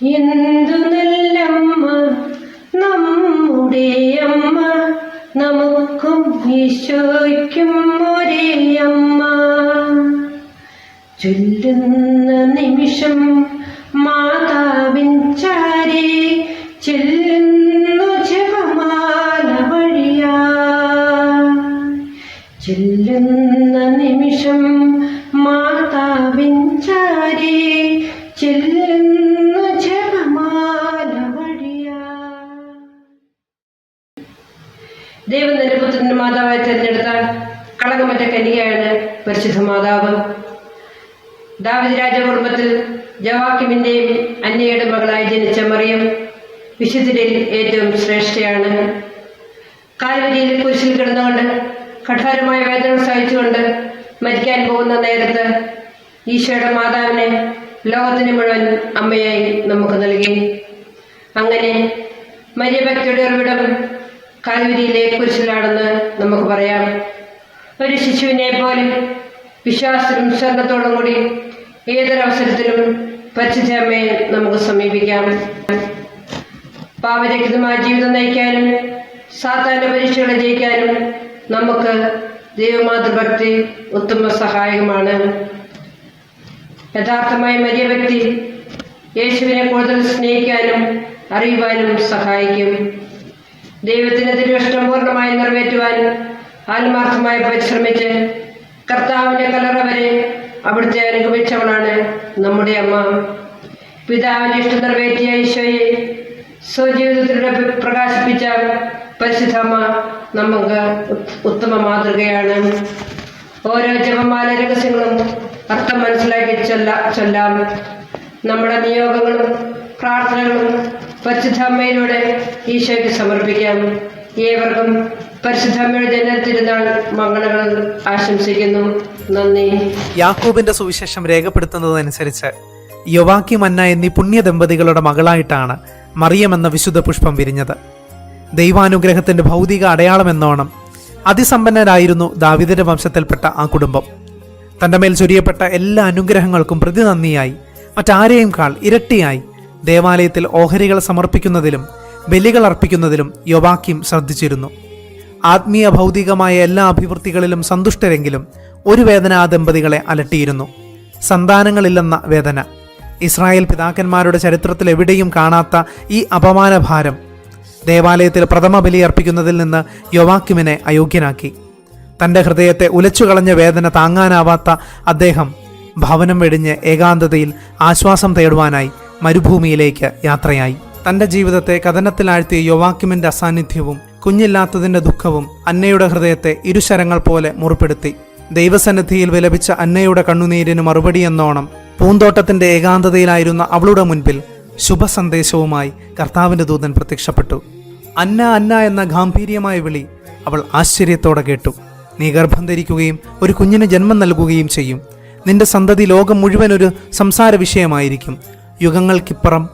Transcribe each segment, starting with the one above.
എന്തു നല്ലമ്മ നമ്മുടെ അമ്മ നമുക്കും ഈശോയ്ക്കും ഒരേ അമ്മ ചൊല്ലുന്ന നിമിഷം മാതാവിൻ ചാരി ചെല്ലുന്നു ജപമാല വഴിയാ. ചെല്ലുന്ന നിമിഷം മാതാവായി തിരഞ്ഞെടുത്താൽ കളകമറ്റ കന്യകയാണ് പരിശുദ്ധ മാതാവ്. ദാവിദ് രാജകുടുംബത്തിൽ ജവാക്കിമിന്റെയും അന്നയുടെ മകളായി ജനിച്ച മറിയം വിശുദ്ധരിൽ ഏറ്റവും ശ്രേഷ്ഠയാണ്. കാൽവരിയിൽ കുരിശിൽ കിടന്നുകൊണ്ട് കഠോരമായ വേദന സഹിച്ചുകൊണ്ട് മരിക്കാൻ പോകുന്ന നേരത്ത് ഈശോയുടെ മാതാവിനെ ലോകത്തിന് മുഴുവൻ അമ്മയായി നമുക്ക് നൽകി. അങ്ങനെ മര്യഭക്തിയുടെ ഉറവിടം കാൽവരിയിലെ കുരിശിലാണെന്ന് നമുക്ക് പറയാം. ഒരു ശിശുവിനെ പോലെ വിശ്വാസത്തിലും സ്വർഗത്തോടും കൂടി ഏതൊരവസരത്തിലും പരിശുദ്ധമ്മയെ നമുക്ക് സമീപിക്കാം. പാവരഹിതമായ ജീവിതം നയിക്കാനും സാധാരണ പരീക്ഷകളെ ജയിക്കാനും നമുക്ക് ദൈവമാതൃഭക്തി ഉത്തമ സഹായകമാണ്. യഥാർത്ഥമായ മരിയ വ്യക്തി യേശുവിനെ കൂടുതൽ സ്നേഹിക്കാനും അറിയുവാനും സഹായിക്കും. ദൈവത്തിന് തിരുവിഷ്ടം പൂർണമായി നിറവേറ്റുവാൻ ആത്മാർത്ഥമായി പരിശ്രമിച്ച് കർത്താവിന്റെ കലറ വരെ അവിടുത്തെ അനുഗമിച്ചവളാണ് നമ്മുടെ അമ്മ. പിതാവിന്റെ ഇഷ്ടം നിറവേറ്റിയ ഈശോയെ സ്വജീവിതത്തിലൂടെ പ്രകാശിപ്പിച്ച പരിശുദ്ധമ്മ നമുക്ക് ഉത്തമ മാതൃകയാണ്. ഓരോ ജപമാല രഹസ്യങ്ങളും അർത്ഥം മനസ്സിലാക്കി ചൊല്ല ചൊല്ലാം. നമ്മുടെ നിയോഗങ്ങളും പ്രാർത്ഥനകളും പരിശുദ്ധാമ്മയിലൂടെ ഈശോയ്ക്ക് സമർപ്പിക്കാം. ഏവർക്കും പരിശുദ്ധാമ്മയുടെ ജനനത്തിരുന്നാൾ മംഗളങ്ങൾ ആശംസിക്കുന്നു. നന്ദി. യാക്കൂബിന്റെ സുവിശേഷം രേഖപ്പെടുത്തുന്നതനുസരിച്ച് യൊവാക്കി മന്ന എന്നീ പുണ്യ ദമ്പതികളുടെ മകളായിട്ടാണ് മറിയം എന്ന വിശുദ്ധ പുഷ്പം വിരിഞ്ഞത്. ദൈവാനുഗ്രഹത്തിന്റെ ഭൗതിക അടയാളമെന്നോണം അതിസമ്പന്നരായിരുന്നു ദാവിദിന്റെ വംശത്തിൽപ്പെട്ട ആ കുടുംബം. തന്റെ മേൽ ചൊരിയപ്പെട്ട എല്ലാ അനുഗ്രഹങ്ങൾക്കും പ്രതിനന്ദിയായി മറ്റാരെയും കാൾ ഇരട്ടിയായി. ദേവാലയത്തിൽ ഓഹരികൾ സമർപ്പിക്കുന്നതിലും ബലികൾ അർപ്പിക്കുന്നതിലും യൊവാക്യം ശ്രദ്ധിച്ചിരുന്നു. ആത്മീയ ഭൗതികമായ എല്ലാ അഭിവൃദ്ധികളിലും സന്തുഷ്ടരെങ്കിലും ഒരു വേദന ആ ദമ്പതികളെ അലട്ടിയിരുന്നു. സന്താനങ്ങളില്ലെന്ന വേദന. ഇസ്രായേൽ പിതാക്കന്മാരുടെ ചരിത്രത്തിൽ എവിടെയും കാണാത്ത ഈ അപമാനഭാരം ദേവാലയത്തിൽ പ്രഥമ ബലി അർപ്പിക്കുന്നതിൽ നിന്ന് യൊവാക്യുമിനെ അയോഗ്യനാക്കി. തന്റെ ഹൃദയത്തെ ഉലച്ചുകളഞ്ഞ വേദന താങ്ങാനാവാത്ത അദ്ദേഹം ഭവനം വെടിഞ്ഞ് ഏകാന്തതയിൽ ആശ്വാസം തേടുവാനായി മരുഭൂമിയിലേക്ക് യാത്രയായി. തന്റെ ജീവിതത്തെ കഥനത്തിലാഴ്ത്തിയ യുവാക്യുമിന്റെ അസാന്നിധ്യവും കുഞ്ഞില്ലാത്തതിന്റെ ദുഃഖവും അന്നയുടെ ഹൃദയത്തെ ഇരുശരങ്ങൾ പോലെ മുറിപ്പെടുത്തി. ദൈവസന്നിധിയിൽ വിലപിച്ച അന്നയുടെ കണ്ണുനീരിന് മറുപടി എന്നോണം പൂന്തോട്ടത്തിന്റെ ഏകാന്തതയിലായിരുന്ന അവളുടെ മുൻപിൽ ശുഭസന്ദേശവുമായി കർത്താവിന്റെ ദൂതൻ പ്രത്യക്ഷപ്പെട്ടു. അന്ന അന്ന എന്ന ഗാംഭീര്യമായ വിളി അവൾ ആശ്ചര്യത്തോടെ കേട്ടു. നീ ഗർഭം ധരിക്കുകയും ഒരു കുഞ്ഞിന് ജന്മം നൽകുകയും ചെയ്യും. നിന്റെ സന്തതി ലോകം മുഴുവൻ ഒരു സംസാര വിഷയമായിരിക്കും യുഗങ്ങൾക്കിപ്പുറം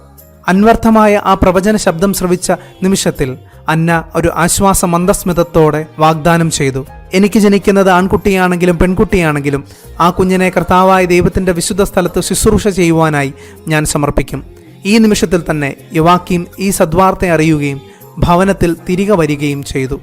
അന്വർത്ഥമായ ആ പ്രവചന ശബ്ദം ശ്രവിച്ച നിമിഷത്തിൽ അന്ന ഒരു ആശ്വാസ മന്ദസ്മിതത്തോടെ വാഗ്ദാനം ചെയ്തു. എനിക്ക് ജനിക്കുന്നത് ആൺകുട്ടിയാണെങ്കിലും പെൺകുട്ടിയാണെങ്കിലും ആ കുഞ്ഞിനെ കർത്താവായ ദൈവത്തിന്റെ വിശുദ്ധ സ്ഥലത്ത് ശുശ്രൂഷ ചെയ്യുവാനായി ഞാൻ സമർപ്പിക്കും. ഈ നിമിഷത്തിൽ തന്നെ യുവാക്കിയും ഈ സദ്വാർത്ത അറിയുകയും ഭവനത്തിൽ തിരികെ വരികയും ചെയ്തു.